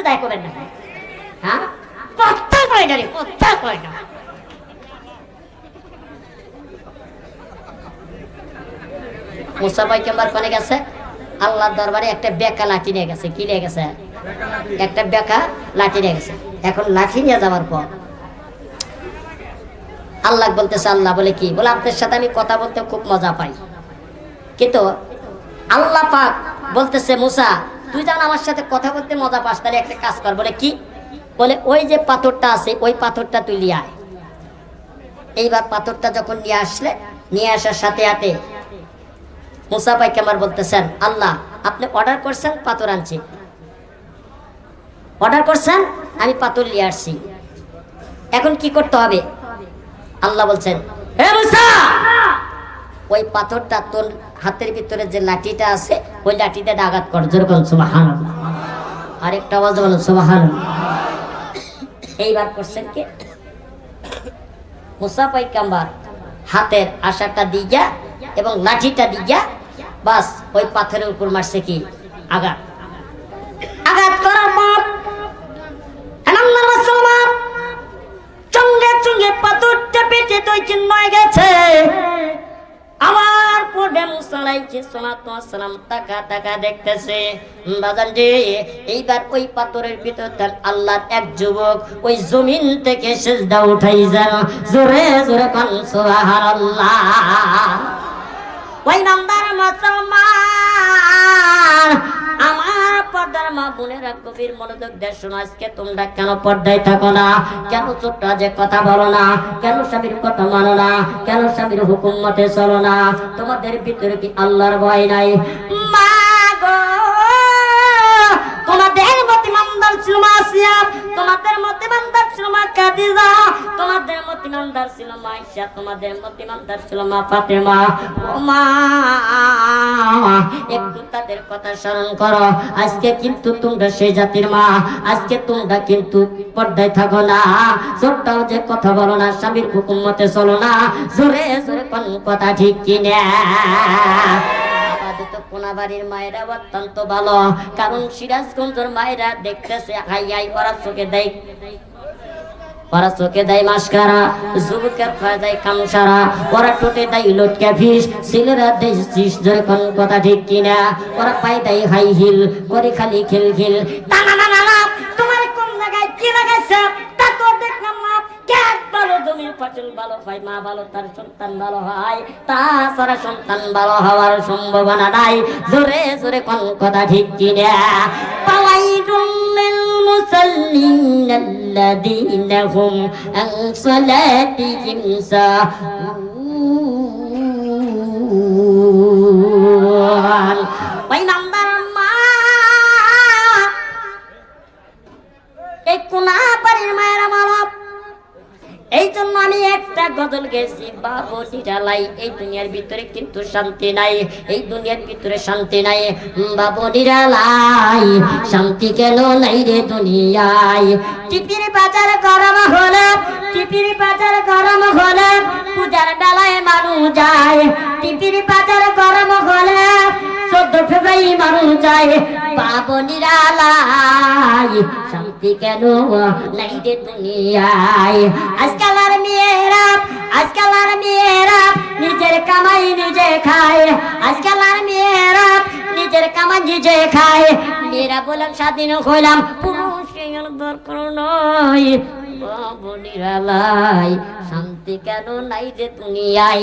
একটু দায় করবেন না। হ্যাঁ? না রে না মুসা গেছে? আল্লাহর দরবারে একটা বেকা লাঠি নিয়ে গেছে। কি নিয়ে গেছে? একটা বেকা লাঠি নিয়ে গেছে। এখন লাঠি নিয়ে যাওয়ার পর আল্লাহ বলতেছে, আল্লাহ বলে কি? বলে, আপনার সাথে আমি কথা বলতে খুব মজা পাই। কিন্তু আল্লাহ পাক বলতেছে, মুসা তুই যেন আমার সাথে কথা বলতে মজা পাস, তাহলে একটা কাজ কর, বলে কি? বলে, ওই যে পাথরটা আছে, ওই পাথরটা তুই নিয়ে আয়। এইবার পাথরটা যখন নিয়ে আসলে, নিয়ে আসার সাথে সাথে মুসা ভাই কেমার বলতেছেন, আল্লাহ, আপনি অর্ডার করছেন, পাথর আনছি। অর্ডার করছেন, আমি পাথর নিয়ে আসছি। এখন কি করতে হবে? আল্লাহ বলছেন, হে মুসা ওই পাথরটা তোর হাতের ভিতরে যে লাঠিটা আছে, ওই লাঠিতে আঘাত কর। জোর যেরকম সুবাহান আরেকটা আওয়াজ বলো সুবাহান এইবার করছেন কি? মুসা পাইকাম্বার, হাতের আশাটা দিয়া এবং লাঠিটা দিয়া, বাস, ওই পাথরের উপর মারছে কি? আঘাত। পড়ে সালাতু সালাম টাকা টাকা দেখতেছে। বাজান যে এইবার ওই পাথরের ভিতর দেন আল্লাহর এক যুবক, ওই জমিন থেকে সেজদা উঠাই যান। জোরে জোরে কান, সুবহানাল্লাহ। ওই নামদার মুসলমান। তোমাদের ভিতরে কি আল্লাহর ভয় নাই? তোমাদের মতে মান্দার তোমাদের মতে মান্দার পর্দায় থাকো না। যে কথা বলো না, স্বামীর হুকুম মতে চলো না। জোরে জোরে কোন কথা ঠিক কিনা? মায়েরা অত্যন্ত ভালো, কারণ সিরাজগঞ্জের মায়েরা দেখতেছে, হাই হাই করার চোখে দেয়। ওরা চোখে দেয় মাস্কারা যুবকের খয় দেয় কামসারা, ওরা টোটে দেয় লটকা ফিস ছেলেরা দেয় চিস ধরে কথা ঠিক কিনা? ওরা পাই দেয় হাই হিল, করে খালি খিল খিল। তোমার কোন ভালো হয়, মা ভালো, তার সন্তান ভালো হয়। নাই। জোরে জোরে কথা ঠিক কিনা? পাওয়াই রুমেল الذين هم عن صلاتهم ساهون একটা গজল গেছি, বাবু নিরালাই। এই দুনিয়ার ভিতরে কিন্তু শান্তি নাই, এই দুনিয়ার ভিতরে শান্তি নাই। বাবু নিরালাই, শান্তি কেন নাই রে দুনিয়ায়? টিপির বাজার গরম হলে, টিপির বাজার গরম হলে পূজার ডালায় মানুষ যায়। টিপির বাজার গরম হলে চোদ্দ ফেব্রুয়ারি মানুষ যায়। বাবু নিরালাই শান্তি কেন নাই রে দুনিয়ায় আজকাল আর মেয়েরা, আজকাল আর মেয়েরা নিজের কামাই নিজে খায়। আজকাল আর মেয়েরা নিজের কামাই নিজে খায়। মেয়েরা বললাম, স্বাধীন হইলাম, পুরুষ দরকার নয়। শান্তি কেন নাই যে দুনিয়ায়